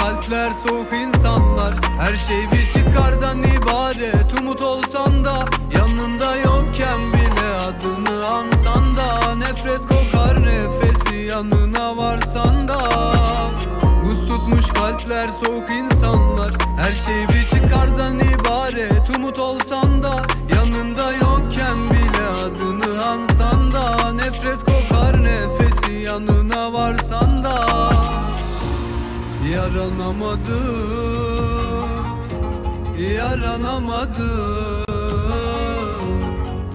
kalpler soğuk insanlar. Her şey bir çıkardan ibaret. Umut olsan da yanında yokken bile Adını ansan da Nefret kokar nefesi yanına varsan da. Buz tutmuş kalpler soğuk Yaranamadım Yaranamadım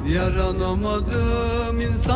Yaranamadım. İnsan